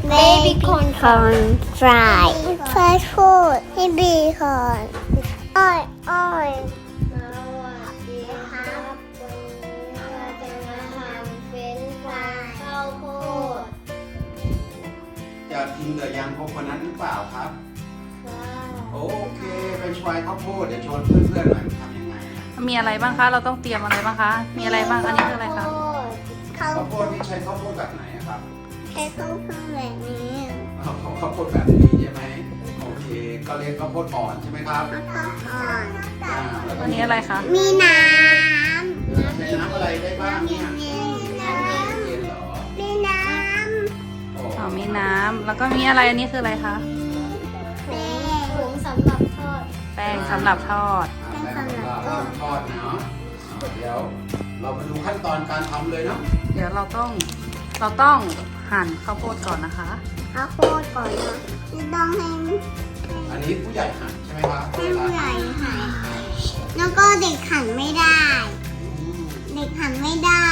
baby corn corn fry เฟิร์สฟูดให้บีคอนอ้อยอ้อยสวัสดีครับวันนี้เราจะมาทำเฟรนช์ฟรายข้าวโพดจะกินกับยำโคโคนัทหรือเปล่าครับ โอเคเป็นชวายข้าวโพดเดี๋ยวชวนเพื่อนๆหน่อยทำยังไงอะมีอะไรบ้างคะ เราต้องเตรียมอะไรบ้างคะ มีอะไรบ้าง อันนี้คืออะไรคะ ข้าวข้าวโพดนี่ใช้ข้าวโพดแบบไหนอะครับ ใช้ข้าวโพดแบบนี้เอาข้าวโพดแบบนี้ใช่ไหมโอเค ก็เรียกข้าวโพดอ่อนใช่ไหมครับข้าวอ่อนอ่าแล้วก็อันนี้อะไรคะ มีน้ใช้น้ำอะไรได้ำบ้างน้ำเนี่ยเย็นๆน้เย็นเหรอำมีน้โอ้อ๋อมีน้ำ แล้วก็มีอะไรอันนี้คืออะไรคะำเป็นถุงสำหรับทอด แป้งสำหรับทอด อ่าแป้งสำหรับทอดเนาะอ่าเดี๋ยวเรามาดูขั้นตอนการทำเลยเนาะ เดี๋ยวเราต้อง เราต้องหั่นข้าวโพดก่อนนะคะ ข้าวโพดก่อนนะจะต้องให้อันนี้ผู้ใหญ่หั่นใช่ไหมครับให้ผู้ใหญ่หั่นแล้วก็เด็กหั่นไม่ได้อืมเด็กหั่นไม่ได้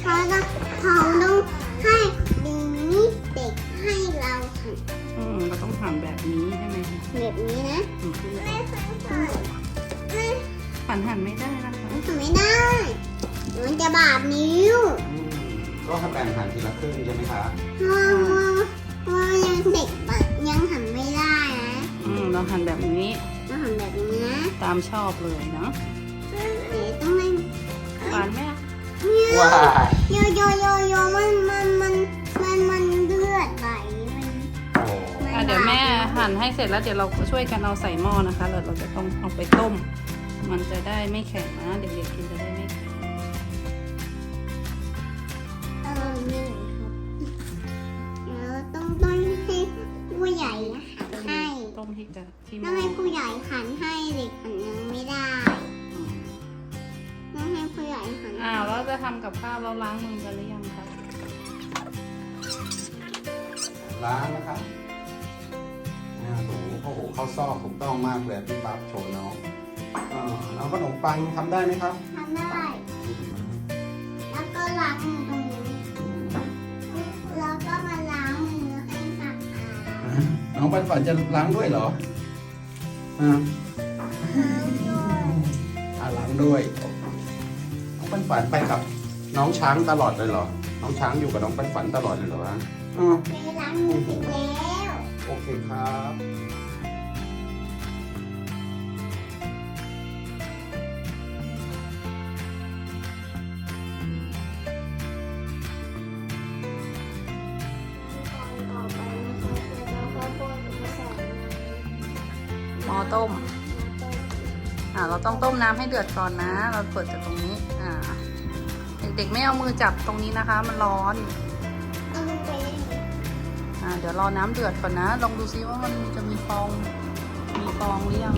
เขาต้องเขาต้องให้ดีนี้เด็กให้เราหั่นอืมเราต้องหั่นแบบนี้ใช่ไหมคะแบบนี้นะอืมไม่เคยหั่นไม่หั่นหั่นไม่ได้นะคะหั่นไม่ได้ มันจะบาดนิ้วอืม ก็ให้แบ่งหั่นทีละครึ่งใช่ไหมครับเพราะว่าเพราะว่ายังเด็กแบบยังหั่นไม่ได้นะอืมเราหั่นแบบนี้ต้องหั่นแบบนี้นะตามชอบเลยเนาะเอ๋ต้องให้หวานไหมอะเนี่ยว้ายโยโยโยโยมันมันมันมันมันเลือดไหลมันโอ้อะเดี๋ยวแม่หั่นให้เสร็จแล้วเดี๋ยวเราช่วยกันเอาใส่หม้อนะคะแล้วเราจะต้องเอาไปต้ม มันจะได้ไม่แข็งนะเด็กๆกินจะได้ไม่แข็ง เออมีหนึ่งครับแล้วต้องต้องให้ผู้ใหญ่หันให้ต้มที่จะที่หต้ม้องอให้ผู้ใหญ่หันให้เด็กหันยังไม่ได้อืมต้องให้ผู้ใหญ่หันอ้าวแล้วจะทำกับข้าวเราล้างมือกันหรือยังคะล้างนะครับอ่าถูโอ้โหเข้าซอกถูกต้องมากเลยพี่ปั๊บโชว์น้องอ่าน้องขนมปังทำได้ไหมครับทำได้ แล้วก็ล้างมือ อาดน้องปันฝันจะล้างด้วยเหรออ่าอ่าล้างด้วยน้องปันฝันไปกับน้องช้างตลอดเลยเหรอ น้องช้างอยู่กับน้องปันฝันตลอดเลยเหรอฮะอ่าไปล้างมือเสร็จแล้ว โอเคครับ ต้ม อ่า เราต้องต้มน้ำให้เดือดก่อนนะ เราเปิดจากตรงนี้ อ่า เด็กๆไม่เอามือจับตรงนี้นะคะ มันร้อนเอาลงไปเลยอ่า เดี๋ยวรอน้ำเดือดก่อนนะ ลองดูซิว่ามันจะมีฟอง มีฟองหรือยัง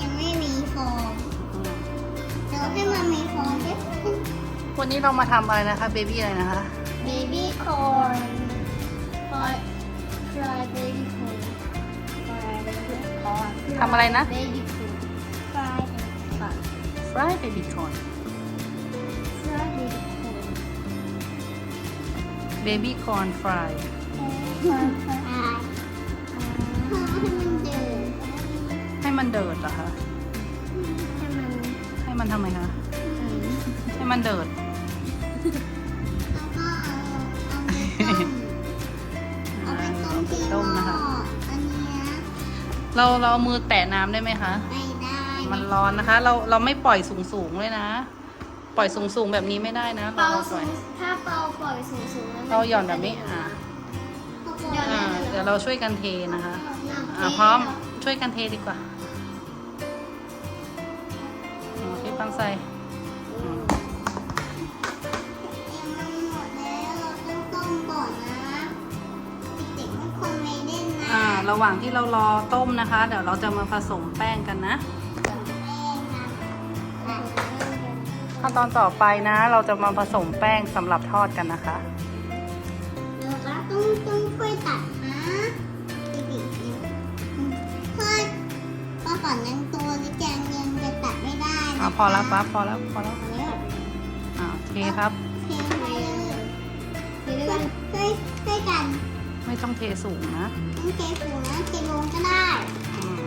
ยังไม่มีฟองอืมเดี๋ยวให้มันมีฟองด้วยวันนี้เรามาทำอะไรนะคะ เบบี้อะไรนะคะ baby corn fry fry baby corn fry baby corn ทำอะไรนะ baby corn fry fry baby corn fry baby corn baby corn fry fry ให้มันเดือดให้มันเดือดเหรอคะให้มันให้มันทำไมคะ ให้มันเดือด เราเราเอามือแตะน้ำได้ไหมคะ ไม่ได้มันร้อนนะคะ เราเราไม่ปล่อยสูงสูงๆเลยนะ ปล่อยสูงสูงๆแบบนี้ไม่ได้นะเราเป่าเอาปสูล่อย งถ้าเป่าปล่อยสูงสูงๆแล้วมันเราหย่อนแบบนี้อ่าหย่อนอ่าแบบนี้เดี๋ยวเราช่วยกันเทนะคะหย่อนอ่าพร้อมช่วยกันเทดีกว่าอ่าพี่ปังใส่ ระหว่างที่เรารอต้มนะคะ เดี๋ยวเราจะมาผสมแป้งกันนะ ขั้นตอนต่อไปนะ เราจะมาผสมแป้งสำหรับทอดกันนะคะเดี๋ยวก็ต้องต้องช่วยตัดนะเด็กๆเพื่อป้าฝันยังตัวเล็กแกงยังจะตัดไม่ได้นะอ่าพอแล้วปั๊บพอแล้วพอแล้วอันนี้อ่าโอเคครับเทไปเลยช่วยช่วยช่วยกัน ต้องเทสูงนะต้องเทสูงนะเทลงก็ได้อืม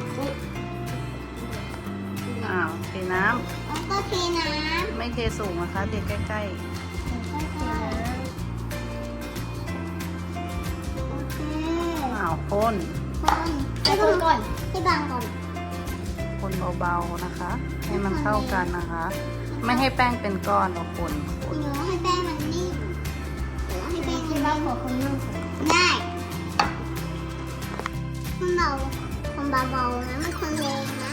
อ้าวเทน้แล้วก็เทน้ำไม่เทสูงนะคะเทใกล้ำค่อยๆโอเคๆอ้าวพ่นคนให้คนก่อนให้บางก่อนพ่นเบาๆนะคะ ให้มันเข้ากันนะคะ ไม่ให้แป้งเป็นก้อนเราคนคนหนูให้แป้งมันนิ่มหรือให้แป้งมันนิ่มขอคนนิ่ม เบาคนเบาๆนะไม่คนแรงนะ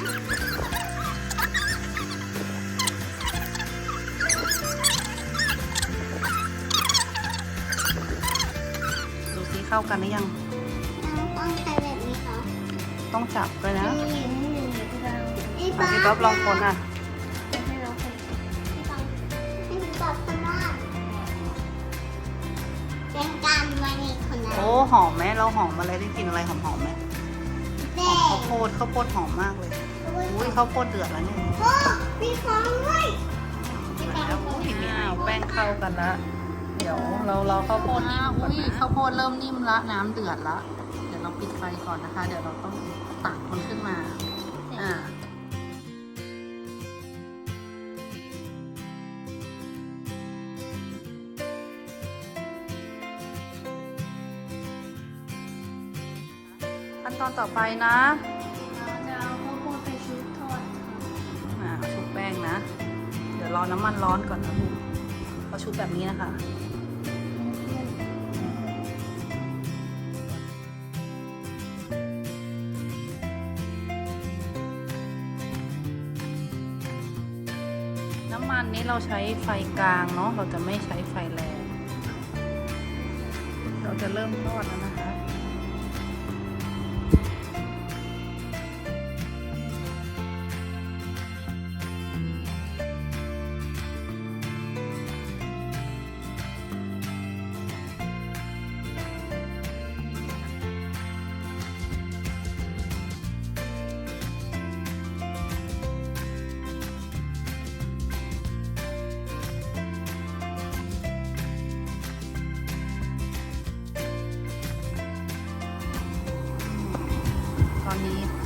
ดูสิเข้ากันหรือยัง เราต้องใช้แบบนี้ค่ะต้องจับด้วยนะ นี่นี่นี่นี่อะพี่ป๊อปลองคนอะ ให้เราคนให้ฟังให้พี่ป๊อปคนว่าเป็นการวันนี้คนละโอ้ หอมไหมเราหอมอะไรได้กลินอะไรหอมหอมๆไหมแด หอมข้าวโพดข้าวโพดหอมมากเลยอุ้ยข้าวโพดเดือดแล้วเนี่ยโอ้มีฟองด้วยเดือดแล้วอุ้ยมีอ้าวแป้งเข้ากันละเดี๋ยวเราเราข้าวโพดนิ่มก่อนนะข้าวโพดเริ่มนิ่มละน้ำเดือดละเดี๋ยวเราปิดไฟก่อนนะคะ เดี๋ยวเราต้องตักมันขึ้นมาอ่า อนต่อไปนะเราจะเอาข้าวโพดไปชุบทอดค่ะอ่าชุบแป้งนะ เดี๋ยวรอน้ำมันร้อนก่อนนะลูกเราชุบแบบนี้นะคะน้ำมันนี้เราใช้ไฟกลางเนาะเราจะไม่ใช้ไฟแรง เราจะเริ่มทอดแล้วนะคะ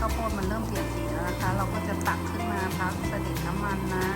ข้าวโพดมันเริ่มเปลี่ยนสีแล้วนะคะ เราก็จะตักขึ้นมาพักเสด็จน้ำมันนะ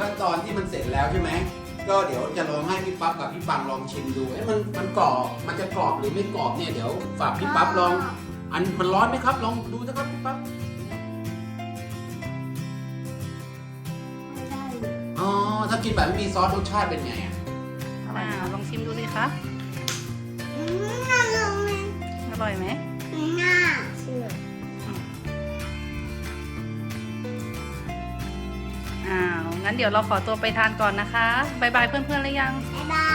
ขั้นตอนที่มันเสร็จแล้วใช่ไหมก็เดี๋ยวจะลองให้พี่ปั๊บกับพี่ปังลองชิมดูเอ๊ะมันมันกรอบมันจะกรอบหรือไม่กรอบเนี่ยเดี๋ยวฝากพี่ปั๊บลอง อันมันร้อนไหมครับ ลองดูนะครับพี่ปั๊บไม่ได้อ๋อถ้ากินแบบไม่มีซอสรสชาติเป็นไงอะอ่าลองชิมดูสิคะอืมน่าลงเลยอร่อยไหม งั้นเดี๋ยวเราขอตัวไปทานก่อนนะคะบายบายเพื่อนๆหรือยังบ๊ายบา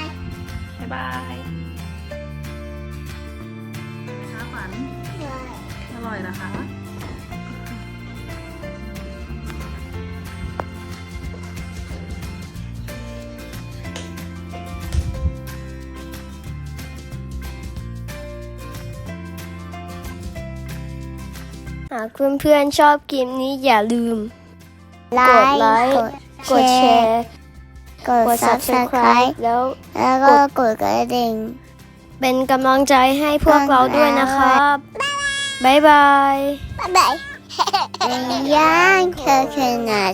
ยบายบายนะคะฝันด้วยอร่อยนะคะหากเพื่อนๆชอบคลิปนี้อย่าลืม ไลกดไลค์กดแชร์ กดกด subscribe subscribe แล้วแล้วก็กดกระดิ่ง เป็นกำลังใจให้พวกเราด้วยนะครับบ๊ายบายบ๊ายบายย่างเธอขนาด